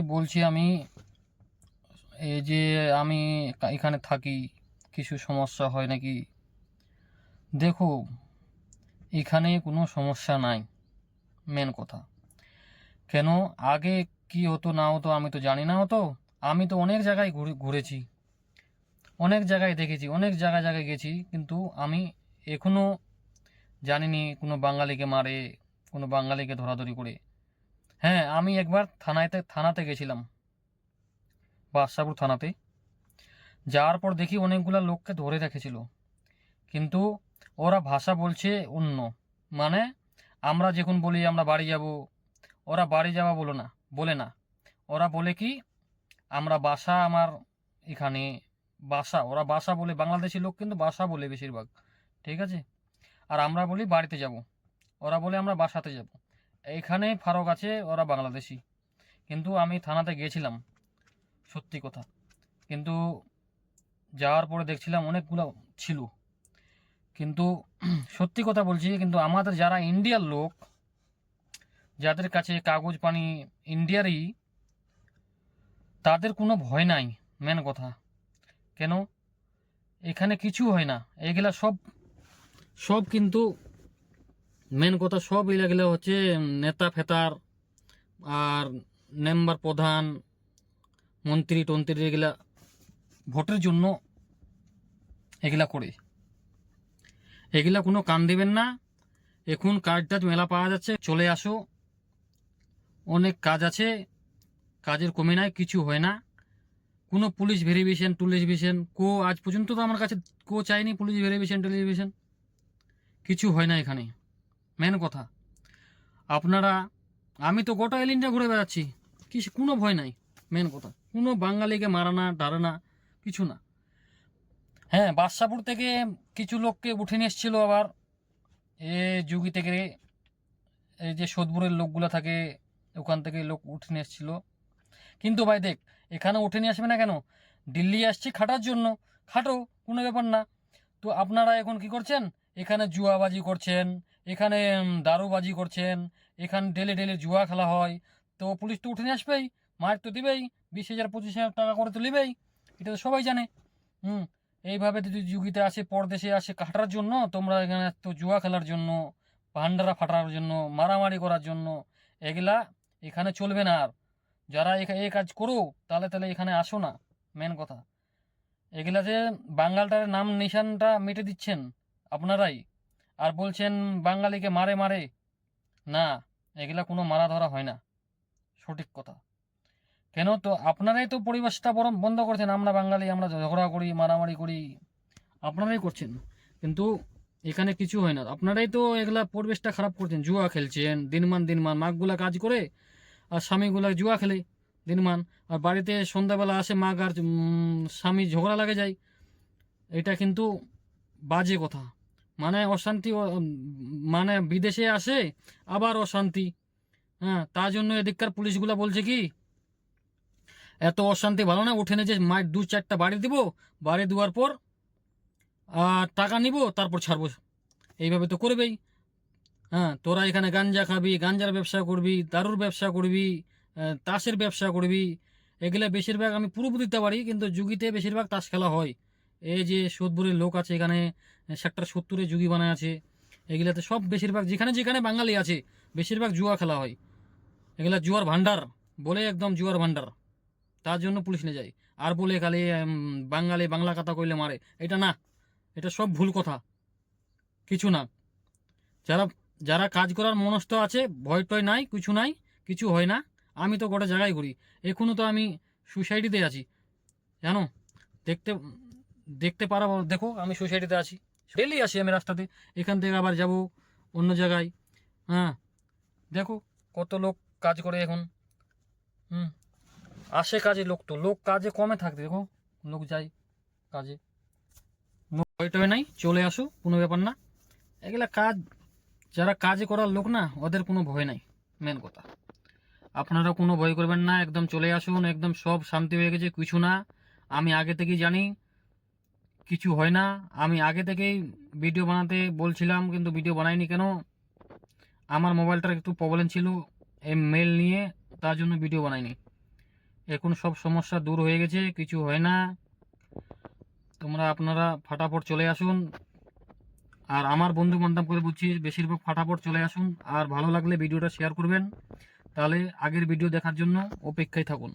বলছি আমি এই যে আমি এখানে থাকি, কিছু সমস্যা হয় নাকি? দেখো, এখানে কোনো সমস্যা নাই মেন কথা। কেন? আগে কি হতো না হতো আমি তো জানি না হতো আমি তো অনেক জায়গায় ঘুরে, ঘুরেছি। অনেক জায়গায় দেখেছি, অনেক জায়গায় জায়গায় গেছি, কিন্তু আমি এখনও জানিনি কোনো বাঙালিকে মারে, কোনো বাঙালিকে ধরাধরি করে। হ্যাঁ আমি একবার থানাতে থানাতে গেছিলাম। বাদশাপুর থানাতে। যাওয়ার পর দেখি অনেকগুলো লোককে ধরে রেখেছিল। কিন্তু ওরা ভাষা বলছে অন্য। মানে আমরা যখন বলি আমরা বাড়ি যাব, ওরা বাড়ি যাওয়া বলো না, বলে না। ওরা বলে কি, আমরা বাসা আমার এখানে, বাসা, ওরা বাসা বলে বাংলাদেশি লোক, কিন্তু বাসা বলে বেশিরভাগ। ঠিক আছে? আর আমরা বলি বাড়িতে যাব। ওরা বলে আমরা বাসাতে যাব। এইখানে ফারক আছে, ওরা বাংলাদেশি। কিন্তু আমি থানাতে গিয়েছিলাম, সত্যি কথা। কিন্তু যাওয়ার পরে দেখছিলাম অনেকগুলো ছিল। কিন্তু সত্যি কথা বলছি, কিন্তু আমাদের যারা ইন্ডিয়ার লোক, যাদের কাছে কাগজ পানি ইন্ডিয়ারই, তাদের কোনো ভয় নাই মেন কথা। কেন? এখানে কিছু হয় না। এগুলা সব সব কিন্তু মেন কথা সব এগুলা হচ্ছে নেতা, ফেতার, আর মেম্বার প্রধান, মন্ত্রী, টন্ত্রী এগুলা ভোটের জন্য এগুলা করে। এগুলা কোনো কান দেবেন না। এখন কাজ টাজ মেলা পাওয়া যাচ্ছে, চলে আসো। অনেক কাজ আছে, কাজের কমে নাই, কিছু হয় না। কোনো পুলিশ ভেরিফিকেশন টুলিভিশন কো আজ পর্যন্ত তো আমার কাছে কো চাইনি পুলিশ ভেরিফিকেশন, টেলিভিশন। কিছু হয় না এখানে। মেন কথা। আপনারা, আমি তো গোটা এল ইন্ডিয়া ঘুরে বেড়াচ্ছি। কিছু কোনো ভয় নাই, মেন কথা। কোনো বাঙালিকে মারা না, ডারে না, কিছু না। হ্যাঁ বাদশাপুর থেকে কিছু লোককে উঠে নিয়ে এসেছিল আবার। এ যুগি থেকে এই যে সোদপুরের লোকগুলো থাকে, ওখান থেকে লোক উঠে নিয়ে এসেছিল। কিন্তু ভাই দেখ, এখানে উঠে নিয়ে আসবে না কেন? দিল্লি আসছি খাটার জন্য। খাটো, কোনো ব্যাপার না। তো আপনারা এখন কি করছেন? এখানে জুয়াবাজি করছেন এখানে দারুবাজি করছেন, এখানে ডেলি ডেলি জুয়া খেলা হয়। তো পুলিশ তো উঠে নিয়ে আসবেই, মার তো দিবেই, বিশ হাজার, পঁচিশ হাজার টাকা করে তো নেবেই, এটা তো সবাই জানে। হুম, এইভাবে যদি যুগিতে আসে, পরদেশে আসে কাটার জন্য, তোমরা এখানে তো জুয়া খেলার জন্য ভান্ডারা ফাটার জন্য, মারামারি করার জন্য, এগুলা এখানে চলবে না আর। যারা এই কাজ করো তাহলে তাহলে এখানে আসো না মেন কথা। এগুলা যে বাঙালটার নাম, নিশানটা মেটে দিচ্ছেন, আপনারাই। আর বলছেন বাঙালিকে মারে মারে। না, এগুলা কোনো মারা ধরা হয় না। সঠিক কথা। কেন? তো আপনারাই তো পরিবেশটা বরং বন্ধ করছেন। আমরা বাঙালি, আমরা ঝগড়া করি, মারামারি করি, আপনারাই করছেন। কিন্তু এখানে কিছু হয় না। আপনারাই তো এগুলা পরিবেশটা খারাপ করছেন। জুয়া খেলছেন, দিনমান দিনমান। মাঘগুলা কাজ করে আর স্বামীগুলা জুয়া খেলে দিনমান। আর বাড়িতে সন্ধ্যাবেলা আসে মাঘ আর স্বামী ঝগড়া লাগে যায়। এটা কিন্তু বাজে কথা। মানে অশান্তি মানে বিদেশে আসে, আবার অশান্তি। হ্যাঁ তার জন্য এদিককার পুলিশগুলা বলছে কি, এত অশান্তি ভালো না, উঠে যে মায়ের দু চারটা বাড়ি দিব, বাড়ি দেওয়ার পর, আর টাকা নিব, তারপর ছাড়বো। এইভাবে তো করবেই। হ্যাঁ তোরা এখানে গাঞ্জা খাবি, গাঞ্জার ব্যবসা করবি, দারুর ব্যবসা করবি তাসের ব্যবসা করবি। এগুলা বেশিরভাগ আমি পুরোপুরি দিতে পারি, কিন্তু যুগিতে বেশিরভাগ তাস খেলা হয়। এই যে সোদপুরের লোক আছে এখানে, সেক্টর সত্তরে যুগি বানায় আছে, এগুলাতে সব বেশিরভাগ, যেখানে যেখানে বাঙালি আছে, বেশিরভাগ জুয়া খেলা হয়। এগুলা জুয়ার ভান্ডার বলে একদম জুয়ার ভান্ডার তার জন্য পুলিশ নিয়ে যায়। আর বলে খালি বাঙালি বাংলা কথা কইলে মারে। এটা না, এটা সব ভুল কথা। কিছু না। যারা যারা কাজ করার মনস্থ আছে, ভয় টয় নাই, কিছু নাই, কিছু হয় না। আমি তো গোটা জায়গায় ঘুরি। এখনও তো আমি সোসাইটিতে আছি। জানো? দেখতে দেখতে পারা, দেখো, আমি সোসাইটিতে আছি। ডেলি আসি আমি রাস্তাতে। এখান থেকে আবার যাব অন্য জায়গায়। হ্যাঁ দেখো কত লোক কাজ করে এখন। হুম, আসে কাজে লোক তো। লোক কাজে কমে থাকতে, দেখো, লোক যায় কাজে। টয় নাই, চলে আসো, কোনো ব্যাপার না। এগুলা কাজ, যারা কাজে করার লোক না, ওদের কোনো ভয় নাই মেন কথা। আপনারা কোনো ভয় করবেন না, একদম চলে আসুন, একদম সব শান্তি হয়ে গেছে, কিছু না। আমি আগে থেকেই জানি কিছু হয় না। আমি আগে থেকেই ভিডিও বানাতে বলছিলাম, কিন্তু ভিডিও বানাইনি কেন? আমার মোবাইলটার একটু প্রবলেম ছিল, এই মেল নিয়ে, তার জন্য ভিডিও বানাইনি। এখন সব সমস্যা দূর হয়ে গেছে, কিছু হয় না। তোমরা আপনারা ফাটাফট চলে আসুন। আর আমার বন্ধু বান্ধব করে বলছি বেশিরভাগ ফাটাফট চলে আসুন। আর ভালো লাগলে ভিডিওটা শেয়ার করবেন। তাহলে আগের ভিডিও দেখার জন্য অপেক্ষায় থাকুন।